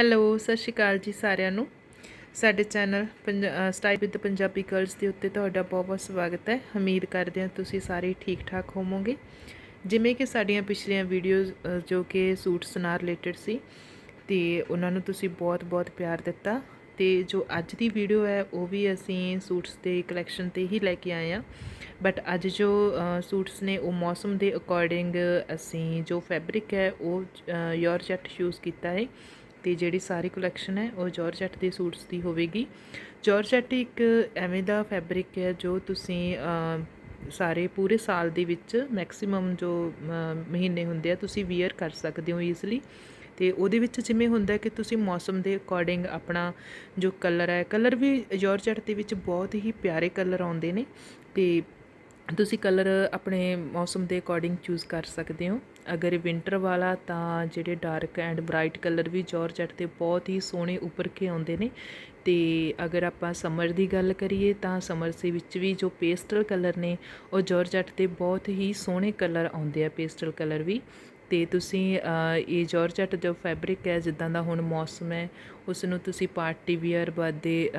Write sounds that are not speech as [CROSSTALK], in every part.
Hello, ਸਤਿ ਸ਼੍ਰੀ ਅਕਾਲ ਜੀ ਸਾਰਿਆਂ ਨੂੰ। ਸਾਡੇ channel style with Punjabi girls ਦੇ ਉੱਤੇ ਤੁਹਾਡਾ ਬਹੁਤ ਬਹੁਤ ਸਵਾਗਤ ਹੈ। ਉਮੀਦ ਕਰਦੇ ਹਾਂ ਤੁਸੀਂ ਸਾਰੇ ਠੀਕ ਠਾਕ ਹੋਵੋਗੇ। ਜਿਵੇਂ ਕਿ ਸਾਡੀਆਂ ਪਿਛਲੀਆਂ ਵੀਡੀਓਜ਼ ਜੋ ਕਿ ਸੂਟਸ ਨਾਲ ਰਿਲੇਟਡ ਸੀ, ਤੇ ਉਹਨਾਂ ਨੂੰ ਤੁਸੀਂ ਬਹੁਤ ਬਹੁਤ ਪਿਆਰ ਦਿੱਤਾ। ਤੇ ਜੋ ਅੱਜ ਦੀ ਵੀਡੀਓ ਹੈ, ਉਹ ਵੀ ਅਸੀਂ ਸੂਟਸ ਦੇ ਕਲੈਕਸ਼ਨ ਤੇ ਹੀ ਲੈ ਕੇ ਆਏ ਆ ਬਟ ਅੱਜ ਜੋ ਸੂਟਸ ਨੇ, ਉਹ ਮੌਸਮ ਦੇ ਅਕੋਰਡਿੰਗ ਅਸੀਂ ਜੋ ਫੈਬਰਿਕ ਹੈ, ਉਹ ਯੋਰ ਯੋਰਜਟ ਯੂਜ਼ ਕੀਤਾ ਹੈ। ਤੇ ਜਿਹੜੀ ਸਾਰੀ ਕਲੈਕਸ਼ਨ ਹੈ, ਉਹ ਜਾਰਜਟ ਦੇ ਸੂਟਸ ਦੀ ਹੋਵੇਗੀ। ਜਾਰਜਟ ਇੱਕ ਐਵੇਂ ਦਾ ਫੈਬਰਿਕ ਹੈ, ਜੋ ਤੁਸੀਂ ਸਾਰੇ ਪੂਰੇ ਸਾਲ ਦੇ ਵਿੱਚ ਮੈਕਸਿਮਮ ਜੋ ਮਹੀਨੇ ਹੁੰਦੇ ਆ, ਤੁਸੀਂ ਵੀਅਰ ਕਰ ਸਕਦੇ ਹੋ ਈਜ਼ਲੀ ਤੇ ਉਹਦੇ ਵਿੱਚ ਜਿਵੇਂ ਹੁੰਦਾ ਕਿ ਤੁਸੀਂ ਮੌਸਮ ਦੇ ਅਕੋਰਡਿੰਗ ਆਪਣਾ ਜੋ ਕਲਰ ਹੈ ਕਲਰ ਵੀ ਜਾਰਜਟ ਦੇ ਵਿੱਚ ਬਹੁਤ ਹੀ ਪਿਆਰੇ ਕਲਰ ਆਉਂਦੇ ਨੇ। ਤੇ ਤੁਸੀਂ ਕਲਰ ਆਪਣੇ ਮੌਸਮ ਦੇ ਅਕੋਰਡਿੰਗ ਚੂਜ਼ ਕਰ ਸਕਦੇ ਹੋ। ਅਗਰ ਵਿੰਟਰ ਵਾਲਾ ਤਾਂ ਜਿਹੜੇ ਡਾਰਕ ਐਂਡ ਬ੍ਰਾਈਟ ਕਲਰ ਵੀ ਜਾਰਜਟ ਤੇ ਬਹੁਤ ਹੀ ਸੋਹਣੇ ਉੱਪਰ ਕੇ ਆਉਂਦੇ ਨੇ। ਤੇ ਅਗਰ ਆਪਾਂ ਸਮਰ ਦੀ ਗੱਲ ਕਰੀਏ ਤਾਂ ਸਮਰ ਦੇ ਵਿੱਚ ਵੀ ਜੋ ਪੇਸਟਲ ਕਲਰ ਨੇ, ਉਹ ਜਾਰਜਟ ਤੇ ਬਹੁਤ ਹੀ ਸੋਹਣੇ ਕਲਰ ਆਉਂਦੇ ਆ ਪੇਸਟਲ ਕਲਰ ਵੀ। ਅਤੇ ਤੁਸੀਂ ਇਹ ਜਾਰਜਟ ਜੋ ਫੈਬਰਿਕ ਹੈ, ਜਿੱਦਾਂ ਦਾ ਹੁਣ ਮੌਸਮ ਹੈ ਉਸ ਨੂੰ ਤੁਸੀਂ ਪਾਰਟੀ ਵੀਅਰ ਬਰਥਡੇ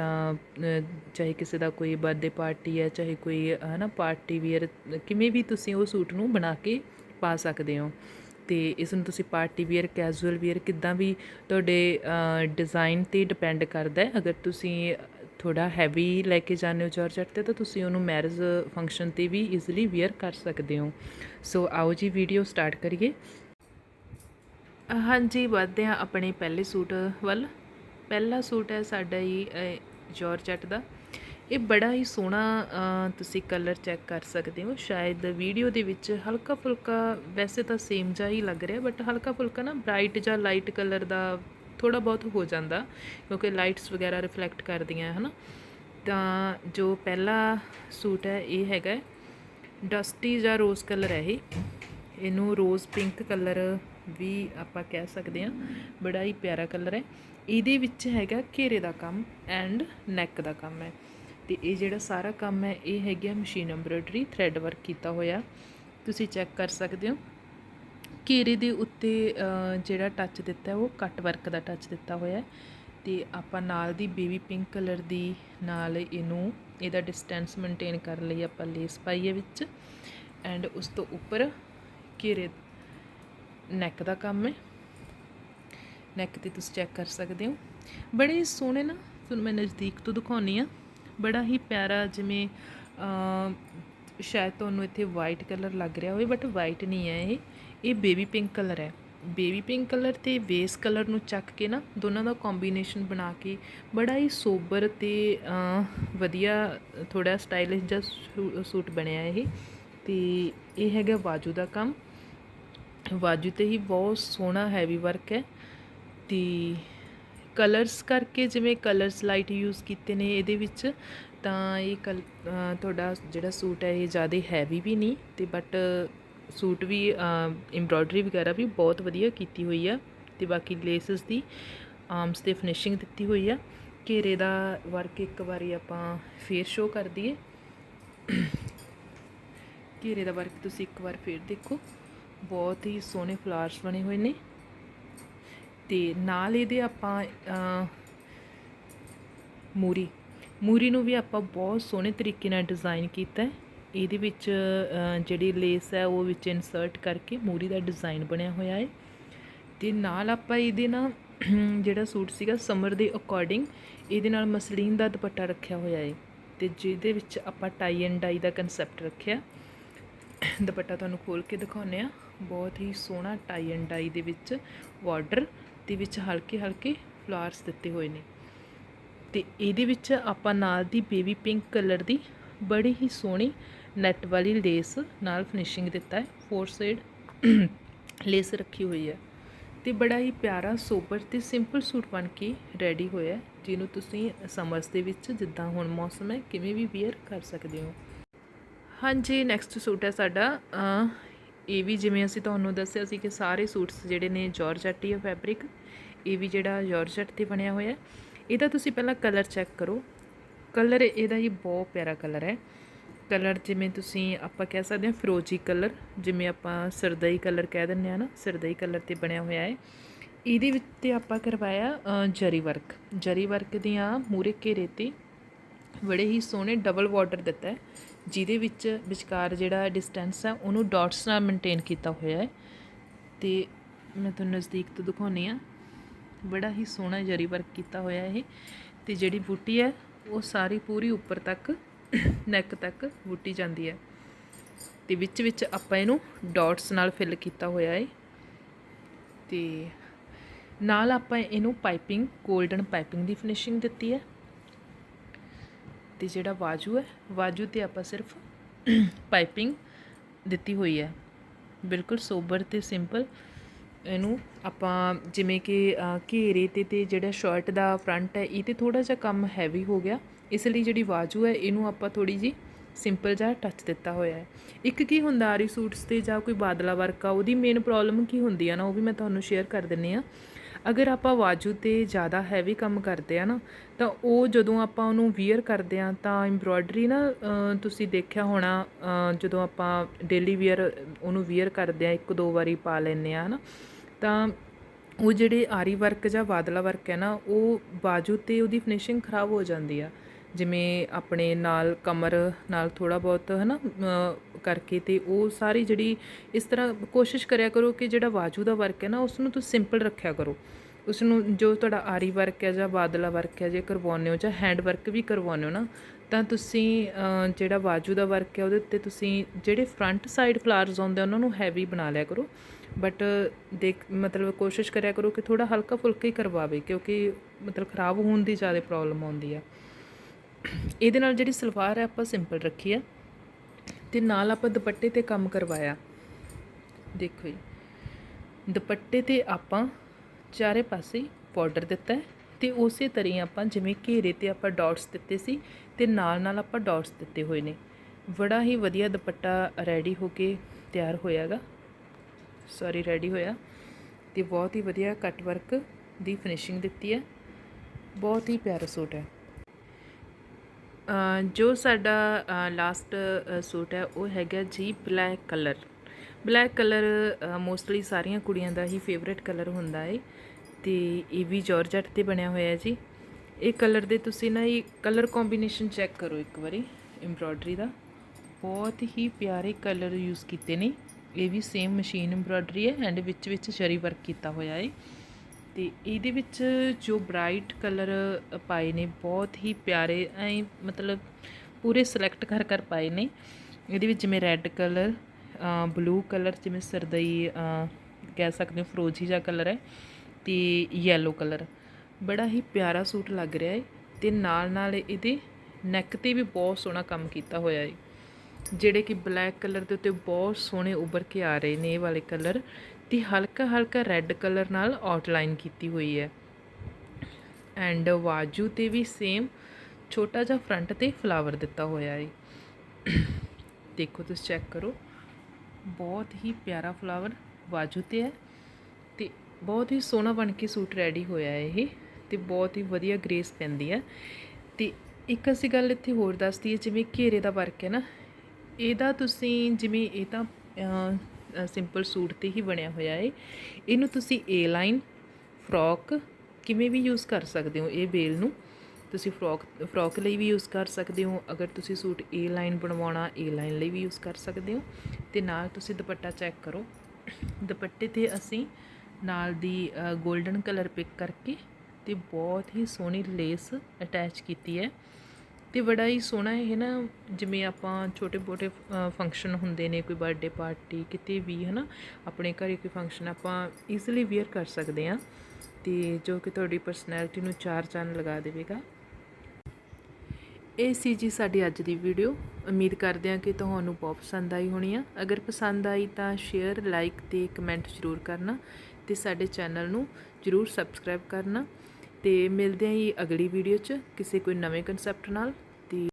ਚਾਹੇ ਕਿਸੇ ਦਾ ਕੋਈ ਬਰਥਡੇ ਪਾਰਟੀ ਹੈ, ਚਾਹੇ ਕੋਈ ਹੈ ਨਾ ਪਾਰਟੀ ਵੀਅਰ ਕਿਵੇਂ ਵੀ ਤੁਸੀਂ ਉਹ ਸੂਟ ਨੂੰ ਬਣਾ ਕੇ ਪਾ ਸਕਦੇ ਹੋ। ਤੇ ਇਸ ਨੂੰ ਤੁਸੀਂ ਪਾਰਟੀ ਵੀਅਰ ਕੈਜੂਅਲ ਵੀਅਰ ਕਿੱਦਾਂ ਵੀ ਤੁਹਾਡੇ ਡਿਜ਼ਾਈਨ ਤੇ ਡਿਪੈਂਡ ਕਰਦਾ ਹੈ। ਅਗਰ ਤੁਸੀਂ ਥੋੜਾ ਹੈਵੀ ਲੈ ਕੇ ਜਾਂਦੇ ਹੋ ਜਾਰਜਟ ਤੇ, ਤਾਂ ਤੁਸੀਂ ਉਹਨੂੰ ਮੈਰਿਜ ਫੰਕਸ਼ਨ ਤੇ ਵੀ ਈਜ਼ੀਲੀ ਵੀਅਰ ਕਰ ਸਕਦੇ ਹੋ। ਸੋ ਆਓ ਜੀ ਵੀਡੀਓ ਸਟਾਰਟ ਕਰੀਏ। ਹਾਂਜੀ, ਵਧਦੇ ਹਾਂ ਆਪਣੇ ਪਹਿਲੇ ਸੂਟ ਵੱਲ। ਪਹਿਲਾ ਸੂਟ ਹੈ ਸਾਡਾ ਹੀ ਜਾਰਜਟ ਦਾ। ਇਹ ਬੜਾ ਹੀ ਸੋਹਣਾ ਤੁਸੀਂ ਕਲਰ ਚੈੱਕ ਕਰ ਸਕਦੇ ਹੋ। ਸ਼ਾਇਦ ਵੀਡੀਓ ਦੇ ਵਿੱਚ ਹਲਕਾ ਫੁਲਕਾ ਵੈਸੇ ਤਾਂ ਸੇਮ ਜਿਹਾ ਹੀ ਲੱਗ ਰਿਹਾ ਬਟ ਹਲਕਾ ਫੁਲਕਾ ਨਾ ਬ੍ਰਾਈਟ ਜਾਂ ਲਾਈਟ ਕਲਰ ਦਾ ਥੋੜਾ ਬਹੁਤ ਹੋ ਜਾਂਦਾ, ਕਿਉਂਕਿ ਲਾਈਟਸ ਵਗੈਰਾ ਰਿਫਲੈਕਟ ਕਰਦੀਆਂ, ਹਨਾ। ਤਾਂ ਜੋ ਪਹਿਲਾ ਸੂਟ ਹੈ, ਇਹ ਹੈਗਾ ਡਸਟੀ ਜਾਂ ਰੋਜ਼ ਕਲਰ ਹੈ ਇਹ। ਇਹਨੂੰ ਰੋਜ਼ ਪਿੰਕ ਕਲਰ ਵੀ ਆਪਾਂ ਕਹਿ ਸਕਦੇ ਹਾਂ, ਬੜਾ ਹੀ ਪਿਆਰਾ ਕਲਰ ਹੈ। ਇਹਦੇ ਵਿੱਚ ਹੈਗਾ ਘੇਰੇ ਦਾ ਕੰਮ ਐਂਡ ਨੈਕ ਦਾ ਕੰਮ ਹੈ। ਤੇ ਇਹ ਜਿਹੜਾ ਸਾਰਾ ਕੰਮ ਹੈ, ਇਹ ਹੈਗਾ ਮਸ਼ੀਨ ਐਮਬ੍ਰੋਇਡਰੀ, ਥ੍ਰੈਡ ਵਰਕ ਕੀਤਾ ਹੋਇਆ। ਤੁਸੀਂ ਚੈੱਕ ਕਰ ਸਕਦੇ ਹੋ। ਘੇਰੇ ਦੇ ਉੱਤੇ ਜਿਹੜਾ ਟੱਚ ਦਿੱਤਾ, ਉਹ ਕੱਟ ਵਰਕ ਦਾ ਟੱਚ ਦਿੱਤਾ ਹੋਇਆ ਹੈ। ਤੇ ਆਪਾਂ ਨਾਲ ਦੀ ਬੇਬੀ ਪਿੰਕ ਕਲਰ ਦੀ ਨਾਲ ਇਹਨੂੰ, ਇਹਦਾ ਡਿਸਟੈਂਸ ਮੇਨਟੇਨ ਕਰਨ ਲਈ ਆਪਾਂ ਲੇਸ ਪਾਈ ਹੈ ਵਿੱਚ। ਐਂਡ ਉਸ ਤੋਂ ਉੱਪਰ ਘੇਰੇ ਨੈਕ ਦਾ ਕੰਮ ਹੈ। ਨੈਕ ਤੇ ਤੁਸੀਂ ਚੈੱਕ ਕਰ ਸਕਦੇ ਹੋ। ਬੜੇ ਸੋਹਣੇ ਨਾ, ਤੁਹਾਨੂੰ ਮੈਂ ਨਜ਼ਦੀਕ ਤੋਂ ਦਿਖਾਉਣੀ ਆ ਬੜਾ ਹੀ ਪਿਆਰਾ ਜਿਵੇਂ ਸ਼ਾਇਦ ਤੁਹਾਨੂੰ ਇੱਥੇ ਵਾਈਟ ਕਲਰ ਲੱਗ ਰਿਹਾ ਹੋਵੇ ਬਟ ਵਾਈਟ ਨਹੀਂ ਹੈ ਇਹ। ਇਹ ਬੇਬੀ ਪਿੰਕ ਕਲਰ ਹੈ। ਬੇਬੀ ਪਿੰਕ ਕਲਰ ਤੇ ਵੇਸ ਕਲਰ ਨੂੰ ਚੱਕ ਕੇ ਨਾ ਦੋਨਾਂ ਦਾ ਕੰਬੀਨੇਸ਼ਨ ਬਣਾ ਕੇ ਬੜਾ ਹੀ ਸੋਬਰ ਤੇ ਵਧੀਆ ਥੋੜਾ ਸਟਾਈਲਿਸ਼ ਜਿਹਾ ਸੂ- ਸੂਟ ਬਣਿਆ ਇਹ। ਤੇ ਇਹ ਹੈਗਾ ਬਾਜੂ ਦਾ ਕੰਮ। ਬਾਜੂ ਤੇ ਹੀ ਬਹੁਤ ਸੋਹਣਾ ਹੈਵੀ ਵਰਕ ਹੈ। ਤੇ ਕਲਰਸ ਕਰਕੇ ਜਿਵੇਂ ਕਲਰਸ ਲਾਈਟ ਯੂਜ਼ ਕੀਤੇ ਨੇ, ਇਹਦੇ ਵਿੱਚ ਤਾਂ ਇਹ ਕਲ ਤੁਹਾਡਾ ਜਿਹੜਾ ਸੂਟ ਹੈ, ਇਹ ਜ਼ਿਆਦਾ ਹੈਵੀ ਵੀ ਨਹੀਂ ਤੇ ਬਟ ਸੂਟ ਵੀ ਐਮਬ੍ਰੋਇਡਰੀ ਵਗੈਰਾ ਵੀ ਬਹੁਤ ਵਧੀਆ ਕੀਤੀ ਹੋਈ ਆ ਤੇ ਬਾਕੀ ਲੇਸਸ ਦੀ ਆਰਮਸ ਤੇ ਫਿਨਿਸ਼ਿੰਗ ਦਿੱਤੀ ਹੋਈ ਆ। ਘੇਰੇ ਦਾ ਵਰਕ ਇੱਕ ਵਾਰੀ ਆਪਾਂ ਫੇਰ ਸ਼ੋ ਕਰ ਦਈਏ। ਘੇਰੇ ਦਾ ਵਰਕ ਤੁਸੀਂ ਇੱਕ ਵਾਰ ਫੇਰ ਦੇਖੋ। ਬਹੁਤ ਹੀ ਸੋਹਣੇ ਫਲਾਰਸ ਬਣੇ ਹੋਏ ਨੇ। ਤੇ ਨਾਲ ਇਹਦੇ ਆਪਾਂ ਮੂਰੀ ਮੂਰੀ ਨੂੰ ਵੀ ਆਪਾਂ ਬਹੁਤ ਸੋਹਣੇ ਤਰੀਕੇ ਨਾਲ ਡਿਜ਼ਾਈਨ ਕੀਤਾ ਹੈ। ਇਹਦੇ ਵਿੱਚ ਜਿਹੜੀ ਲੇਸ ਹੈ ਉਹ ਵਿੱਚ ਇਨਸਰਟ ਕਰਕੇ ਮੂਰੀ ਦਾ ਡਿਜ਼ਾਈਨ ਬਣਿਆ ਹੋਇਆ ਹੈ। ਤੇ ਨਾਲ ਆਪਾਂ ਇਹਦੇ ਨਾਲ [CLEARS THROAT] ਜਿਹੜਾ ਸੂਟ ਸੀਗਾ ਸਮਰ ਦੇ ਅਕੋਰਡਿੰਗ ਇਹਦੇ ਨਾਲ ਮਸਲੀਨ ਦਾ ਦੁਪੱਟਾ ਰੱਖਿਆ ਹੋਇਆ ਹੈ। ਤੇ ਜਿਹਦੇ ਵਿੱਚ ਆਪਾਂ ਟਾਈ ਐਂਡ ਡਾਈ ਦਾ ਕਨਸੈਪਟ ਰੱਖਿਆ। [CLEARS THROAT] ਦੁਪੱਟਾ ਤੁਹਾਨੂੰ ਖੋਲ ਕੇ ਦਿਖਾਉਂਦੇ ਆ ਬਹੁਤ ਹੀ ਸੋਹਣਾ ਟਾਈ ਐਂਡ ਡਾਈ ਦੇ ਵਿੱਚ ਬਾਰਡਰ ਦੇ ਵਿੱਚ ਹਲਕੇ ਹਲਕੇ ਫਲਾਰਸ ਦਿੱਤੇ ਹੋਏ ਨੇ। ਤੇ ਇਹਦੇ ਵਿੱਚ ਆਪਾਂ ਨਾਲ ਦੀ ਬੇਬੀ ਪਿੰਕ ਕਲਰ ਦੀ ਬੜੀ ਹੀ ਸੋਹਣੀ ਨੈਟ ਵਾਲੀ ਲੇਸ ਨਾਲ ਫਿਨਿਸ਼ਿੰਗ ਦਿੱਤਾ ਹੈ। ਫੋਰ ਸਾਈਡ ਲੇਸ ਰੱਖੀ ਹੋਈ ਹੈ ਤੇ ਬੜਾ ਹੀ ਪਿਆਰਾ, ਸੋਬਰ ਤੇ ਸਿੰਪਲ ਸੂਟ ਬਣ ਕੇ ਰੈਡੀ ਹੋਇਆ ਜਿਹਨੂੰ ਤੁਸੀਂ ਸਮਰਸ ਦੇ ਵਿੱਚ ਜਿੱਦਾਂ ਹੁਣ ਮੌਸਮ ਹੈ, ਕਿਵੇਂ ਵੀ ਵੇਅਰ ਕਰ ਸਕਦੇ ਹੋ। ਹਾਂਜੀ ਨੈਕਸਟ ਸੂਟ ਹੈ ਸਾਡਾ ਇਹ ਵੀ ਜਿਵੇਂ ਅਸੀਂ ਤੁਹਾਨੂੰ ਦੱਸਿਆ ਸੀ ਕਿ ਸਾਰੇ ਸੂਟਸ ਜਿਹੜੇ ਨੇ ਜਾਰਜਟ ਹੀ ਫੈਬਰਿਕ ਇਹ ਵੀ ਜਿਹੜਾ ਜਾਰਜਟ ਤੇ ਬਣਿਆ ਹੋਇਆ ਇਹਦਾ ਤੁਸੀਂ ਪਹਿਲਾਂ ਕਲਰ ਚੈੱਕ ਕਰੋ। ਕਲਰ ਇਹਦਾ ਹੀ ਬਹੁਤ ਪਿਆਰਾ ਕਲਰ ਹੈ। ਕਲਰ ਜਿਵੇਂ ਤੁਸੀਂ ਆਪਾਂ ਕਹਿ ਸਕਦੇ ਹਾਂ ਫਿਰੋਜੀ ਕਲਰ ਜਿਵੇਂ ਆਪਾਂ ਸਰਦਈ ਕਲਰ ਕਹਿ ਦਿੰਦੇ ਆ ਨਾ, ਸਰਦਈ ਕਲਰ ਤੇ ਬਣਿਆ ਹੋਇਆ ਹੈ। ਇਹਦੇ ਵਿੱਚ ਤੇ ਆਪਾਂ ਕਰਵਾਇਆ ਜਰੀ ਵਰਕ ਜਰੀ ਵਰਕ ਦੀਆਂ ਮੂਰੇ ਘੇਰੇ ਤੇ ਬੜੇ ਹੀ ਸੋਹਣੇ ਡਬਲ ਬਾਰਡਰ ਦਿੱਤਾ ਹੈ, ਜਿਹਦੇ ਵਿੱਚ ਵਿਚਕਾਰ ਜਿਹੜਾ ਡਿਸਟੈਂਸ ਹੈ, ਉਹਨੂੰ ਡਾਟਸ ਨਾਲ ਮੇਨਟੇਨ ਕੀਤਾ ਹੋਇਆ ਹੈ। ਤੇ ਮੈਂ ਤੁਹਾਨੂੰ ਨਜ਼ਦੀਕ ਤੋਂ ਦਿਖਾਉਣੀ ਆ ਬੜਾ ਹੀ ਸੋਹਣਾ ਜਰੀ ਵਰਕ ਕੀਤਾ ਹੋਇਆ ਇਹ। ਤੇ ਜਿਹੜੀ ਬੂਟੀ ਹੈ, ਉਹ ਸਾਰੀ ਪੂਰੀ ਉੱਪਰ ਤੱਕ ਨੈਕ ਤੱਕ ਬੂਟੀ ਜਾਂਦੀ ਹੈ। ਤੇ ਵਿੱਚ ਵਿੱਚ ਆਪਾਂ ਇਹਨੂੰ ਡਾਟਸ ਨਾਲ ਫਿਲ ਕੀਤਾ ਹੋਇਆ ਹੈ ਤੇ ਨਾਲ ਆਪਾਂ ਇਹਨੂੰ ਪਾਈਪਿੰਗ 골ਡਨ ਪਾਈਪਿੰਗ ਦੀ ਫਿਨਿਸ਼ਿੰਗ ਦਿੱਤੀ ਹੈ। ਤੇ ਜਿਹੜਾ ਬਾਜੂ ਹੈ ਬਾਜੂ ਤੇ ਆਪਾਂ ਸਿਰਫ ਪਾਈਪਿੰਗ ਦਿੱਤੀ ਹੋਈ ਹੈ। ਬਿਲਕੁਲ ਸੋਬਰ ਤੇ ਸਿੰਪਲ ਇਹਨੂੰ ਆਪਾਂ ਜਿਵੇਂ ਕਿ ਘੇਰੇ ਤੇ ਤੇ ਜਿਹੜਾ ਸ਼ਰਟ ਦਾ ਫਰੰਟ ਹੈ, ਇਹ ਤੇ ਥੋੜਾ ਜਿਹਾ ਕੰਮ ਹੈਵੀ ਹੋ ਗਿਆ। ਇਸ ਲਈ ਜਿਹੜੀ ਬਾਜੂ ਹੈ, ਇਹਨੂੰ ਆਪਾਂ ਥੋੜੀ ਜੀ ਸਿੰਪਲ ਜਿਹਾ ਟੱਚ ਦਿੱਤਾ ਹੋਇਆ ਹੈ। ਇੱਕ ਕੀ ਹੁੰਦਾ, ਆਰੀ ਸੂਟਸ ਤੇ ਜਾਂ ਕੋਈ ਬਾਦਲਾ ਵਰਕ ਆ, ਉਹਦੀ ਮੇਨ ਪ੍ਰੋਬਲਮ ਕੀ ਹੁੰਦੀ ਆ ਨਾ, ਉਹ ਵੀ ਮੈਂ ਤੁਹਾਨੂੰ ਸ਼ੇਅਰ ਕਰ ਦਿੰਨੀ ਆ। ਅਗਰ ਆਪਾਂ ਬਾਜੂ ਤੇ ਜ਼ਿਆਦਾ ਹੈਵੀ ਕੰਮ ਕਰਦੇ ਆ ਨਾ, ਤਾਂ ਉਹ ਜਦੋਂ ਆਪਾਂ ਉਹਨੂੰ ਵੀਅਰ ਕਰਦੇ ਆ, ਤਾਂ ਐਮਬ੍ਰੋਇਡਰੀ ਨਾ ਤੁਸੀਂ ਦੇਖਿਆ ਹੋਣਾ ਜਦੋਂ ਆਪਾਂ ਡੇਲੀ ਵੀਅਰ ਉਹਨੂੰ ਵੀਅਰ ਕਰਦੇ ਆ, ਇੱਕ ਦੋ ਵਾਰੀ ਪਾ ਲੈਂਦੇ ਆ, ਹਨਾ। ਤਾਂ ਉਹ ਜਿਹੜੇ ਆਰੀ ਵਰਕ ਜਾਂ ਬਾਦਲਾ ਵਰਕ ਹੈ ਨਾ ਉਹ ਬਾਜੂ ਤੇ ਉਹਦੀ ਫਿਨਿਸ਼ਿੰਗ ਖਰਾਬ ਹੋ ਜਾਂਦੀ ਆ। ਜਿਵੇਂ ਆਪਣੇ ਨਾਲ ਕਮਰ ਨਾਲ ਥੋੜਾ ਬਹੁਤ ਹਨਾ ਅ, ਕਰਕੇ ਤੇ ਉਹ ਸਾਰੀ ਜਿਹੜੀ ਇਸ ਤਰ੍ਹਾਂ ਕੋਸ਼ਿਸ਼ ਕਰਿਆ ਕਰੋ ਕਿ ਜਿਹੜਾ ਬਾਜੂ ਦਾ ਵਰਕ ਹੈ ਨਾ ਉਸ ਨੂੰ ਤੁਸੀਂ ਸਿੰਪਲ ਰੱਖਿਆ ਕਰੋ। ਉਸ ਨੂੰ ਜੋ ਤੁਹਾਡਾ ਆਰੀ ਵਰਕ ਹੈ ਜਾਂ ਬਾਦਲਾ ਵਰਕ ਹੈ ਜੇ ਕਰਵਾਉਂਦੇ ਹੋ ਜਾਂ ਹੈਂਡ ਵਰਕ ਵੀ ਕਰਵਾਉਂਦੇ ਹੋ ਨਾ ਤਾਂ ਤੁਸੀਂ ਜਿਹੜਾ ਬਾਜੂ ਦਾ ਵਰਕ ਹੈ ਉਹਦੇ ਉੱਤੇ ਤੁਸੀਂ ਜਿਹੜੇ ਫਰੰਟ ਸਾਈਡ ਫਲਾਰਸ ਆਉਂਦੇ ਆ, ਉਹਨਾਂ ਨੂੰ ਹੈਵੀ ਬਣਾ ਲਿਆ ਕਰੋ। ਬਟ uh, ਦੇਖ, ਮਤਲਬ ਕੋਸ਼ਿਸ਼ ਕਰਿਆ ਕਰੋ ਕਿ ਥੋੜਾ ਹਲਕਾ ਫੁਲਕਾ ਹੀ ਕਰਵਾਵੇ, ਕਿਉਂਕਿ ਮਤਲਬ ਖਰਾਬ ਹੋਣ ਦੀ ਜ਼ਿਆਦਾ ਪ੍ਰੋਬਲਮ ਆਉਂਦੀ ਆ। ਇਹਦੇ ਨਾਲ ਜਿਹੜੀ ਸਲਵਾਰ ਹੈ ਆਪਾਂ ਸਿੰਪਲ ਰੱਖੀ ਆ, ਤੇ ਨਾਲ ਆਪਾਂ ਦੁਪੱਟੇ ਤੇ ਕੰਮ ਕਰਵਾਇਆ। ਦੇਖੋ ਜੀ, ਦੁਪੱਟੇ ਤੇ ਆਪਾਂ ਚਾਰੇ ਪਾਸੇ ਬਾਰਡਰ ਦਿੱਤਾ ਹੈ, ਤੇ ਉਸੇ ਤਰ੍ਹਾਂ ਆਪਾਂ ਜਿਵੇਂ ਘੇਰੇ ਤੇ ਆਪਾਂ ਡਾਟਸ ਦਿੱਤੇ ਸੀ, ਤੇ ਨਾਲ ਨਾਲ ਆਪਾਂ ਡਾਟਸ ਦਿੱਤੇ ਹੋਏ ਨੇ। ਬੜਾ ਹੀ ਵਧੀਆ ਦੁਪੱਟਾ ਰੈਡੀ ਹੋ ਕੇ ਤਿਆਰ ਹੋਇਆਗਾ ਸੌਰੀ ਰੈਡੀ ਹੋਇਆ ਤੇ ਬਹੁਤ ਹੀ ਵਧੀਆ ਕੱਟ ਵਰਕ ਦੀ ਫਿਨਿਸ਼ਿੰਗ ਦਿੱਤੀ ਹੈ। ਬਹੁਤ ਹੀ ਪਿਆਰਾ ਸੂਟ ਹੈ। ਜੋ ਸਾਡਾ ਲਾਸਟ ਸੂਟ ਹੈ, ਉਹ ਹੈਗਾ ਜੀ black colour black colour mostly ਸਾਰੀਆਂ ਕੁੜੀਆਂ ਦਾ ਹੀ ਫੇਵਰੇਟ ਕਲਰ ਹੁੰਦਾ ਹੈ ਤੇ ਇਹ ਵੀ ਜਾਰਜਟ ਤੇ ਬਣਿਆ ਹੋਇਆ ਹੈ ਜੀ। ਇਹ ਕਲਰ ਦੇ ਤੁਸੀਂ ਨਾ ਇਹ ਕਲਰ ਕੰਬੀਨੇਸ਼ਨ ਚੈੱਕ ਕਰੋ ਇੱਕ ਵਾਰੀ ਐਮਬ੍ਰੋਇਡਰੀ ਦਾ। ਬਹੁਤ ਹੀ ਪਿਆਰੇ ਕਲਰ ਯੂਜ਼ ਕੀਤੇ ਨੇ। ਇਹ ਵੀ ਸੇਮ ਮਸ਼ੀਨ ਐਮਬ੍ਰੋਇਡਰੀ ਹੈ ਐਂਡ ਵਿੱਚ ਵਿੱਚ ਸ਼ਰੀ ਵਰਕ ਕੀਤਾ ਹੋਇਆ ਹੈ ਤੇ ਇਹਦੇ ਵਿੱਚ ਜੋ ਬ੍ਰਾਈਟ ਕਲਰ ਪਾਏ ਨੇ, ਬਹੁਤ ਹੀ ਪਿਆਰੇ ਐ ਮਤਲਬ ਪੂਰੇ ਸਿਲੈਕਟ ਕਰ ਕਰ ਪਾਏ ਨੇ। ਇਹਦੇ ਵਿੱਚ ਜਿਵੇਂ ਰੈੱਡ ਕਲਰ ਬਲੂ ਕਲਰ ਜਿਵੇਂ ਸਰਦਈ ਕਹਿ ਸਕਦੇ ਹੋ ਫਰੋਜੀ ਜਿਹਾ ਕਲਰ ਹੈ ਤੇ ਯੈਲੋ ਕਲਰ ਬੜਾ ਹੀ ਪਿਆਰਾ ਸੂਟ ਲੱਗ ਰਿਹਾ ਹੈ ਤੇ ਨਾਲ ਨਾਲ ਇਹਦੇ ਨੈਕ ਤੇ ਵੀ ਬਹੁਤ ਸੋਹਣਾ ਕੰਮ ਕੀਤਾ ਹੋਇਆ ਹੈ ਜਿਹੜੇ ਕਿ ਬਲੈਕ ਕਲਰ ਦੇ ਉੱਤੇ ਬਹੁਤ ਸੋਹਣੇ ਉੱਭਰ ਕੇ ਆ ਰਹੇ ਨੇ ਇਹ ਵਾਲੇ ਕਲਰ ਤੇ ਹਲਕਾ ਹਲਕਾ ਰੈੱਡ ਕਲਰ ਨਾਲ ਆਊਟਲਾਈਨ ਕੀਤੀ ਹੋਈ ਹੈ। ਐਂਡ ਵਾਜੂ ਤੇ ਵੀ ਸੇਮ ਛੋਟਾ ਜਿਹਾ ਫਰੰਟ ਤੇ ਫਲਾਵਰ ਦਿੱਤਾ ਹੋਇਆ ਹੈ। ਦੇਖੋ ਤੁਸੀਂ ਚੈੱਕ ਕਰੋ, ਬਹੁਤ ਹੀ ਪਿਆਰਾ ਫਲਾਵਰ ਵਾਜੂ ਤੇ ਹੈ ਤੇ ਬਹੁਤ ਹੀ ਸੋਹਣਾ ਬਣ ਕੇ ਸੂਟ ਰੈਡੀ ਹੋਇਆ ਹੈ ਇਹ, ਤੇ ਬਹੁਤ ਹੀ ਵਧੀਆ ਗ੍ਰੇਸ ਪੈਂਦੀ ਹੈ। ਤੇ ਇੱਕ ਅਸੀਂ ਗੱਲ ਇੱਥੇ ਹੋਰ ਦੱਸਦੀ ਹੈ, ਜਿਵੇਂ ਘੇਰੇ ਦਾ ਵਰਕ ਹੈ ਨਾ ਇਹਦਾ ਤੁਸੀਂ ਜਿਵੇਂ ਇਹ ਤਾਂ ਸਿੰਪਲ ਸੂਟ ਤੇ ਹੀ ਬਣਿਆ ਹੋਇਆ ਹੈ ਇਹਨੂੰ ਤੁਸੀਂ ਏ ਲਾਈਨ ਫਰੋਕ ਕਿਵੇਂ ਵੀ ਯੂਜ਼ ਕਰ ਸਕਦੇ ਹੋ ਇਹ ਬੇਲ ਨੂੰ। ਤੁਸੀਂ ਫਰੋਕ ਫਰੋਕ ਲਈ ਵੀ ਯੂਜ਼ ਕਰ ਸਕਦੇ ਹੋ। ਅਗਰ ਤੁਸੀਂ ਸੂਟ ਏ ਲਾਈਨ ਬਣਵਾਉਣਾ ਏ ਲਾਈਨ ਲਈ ਵੀ ਯੂਜ਼ ਕਰ ਸਕਦੇ ਹੋ। ਤੇ ਨਾਲ ਤੁਸੀਂ ਦੁਪੱਟਾ ਚੈੱਕ ਕਰੋ। ਦੁਪੱਟੇ ਤੇ ਅਸੀਂ ਨਾਲ ਦੀ 골ਡਨ ਕਲਰ ਪਿਕ ਕਰਕੇ ਤੇ ਬਹੁਤ ਹੀ ਸੋਹਣੀ ਲੇਸ ਅਟੈਚ ਕੀਤੀ ਹੈ। ਅਤੇ ਬੜਾ ਹੀ ਸੋਹਣਾ ਇਹ ਨਾ, ਜਿਵੇਂ ਆਪਾਂ ਛੋਟੇ ਮੋਟੇ ਫੰਕਸ਼ਨ ਹੁੰਦੇ ਨੇ, ਕੋਈ ਬਰਥਡੇ ਪਾਰਟੀ ਕਿਤੇ ਵੀ ਹੈ ਨਾ ਆਪਣੇ ਘਰੇ ਕੋਈ ਫੰਕਸ਼ਨ ਆਪਾਂ ਈਜ਼ੀਲੀ ਵੇਅਰ ਕਰ ਸਕਦੇ ਹਾਂ। ਅਤੇ ਜੋ ਕਿ ਤੁਹਾਡੀ ਪਰਸਨੈਲਿਟੀ ਨੂੰ ਚਾਰ ਚੰਨ ਲਗਾ ਦੇਵੇਗਾ। ਇਹ ਸੀ ਜੀ ਸਾਡੀ ਅੱਜ ਦੀ ਵੀਡੀਓ ਉਮੀਦ ਕਰਦੇ ਹਾਂ ਕਿ ਤੁਹਾਨੂੰ ਬਹੁਤ ਪਸੰਦ ਆਈ ਹੋਣੀ ਆ। ਅਗਰ ਪਸੰਦ ਆਈ ਤਾਂ ਸ਼ੇਅਰ ਲਾਈਕ ਤੇ ਕਮੈਂਟ ਜ਼ਰੂਰ ਕਰਨਾ। ਤੇ ਸਾਡੇ ਚੈਨਲ ਨੂੰ ਜ਼ਰੂਰ ਸਬਸਕ੍ਰਾਈਬ ਕਰਨਾ। ਤੇ ਮਿਲਦੇ ਹਾਂ ਜੀ ਅਗਲੀ ਵੀਡੀਓ 'ਚ ਕਿਸੇ ਕੋਈ ਨਵੇਂ ਕਨਸੈਪਟ ਨਾਲ।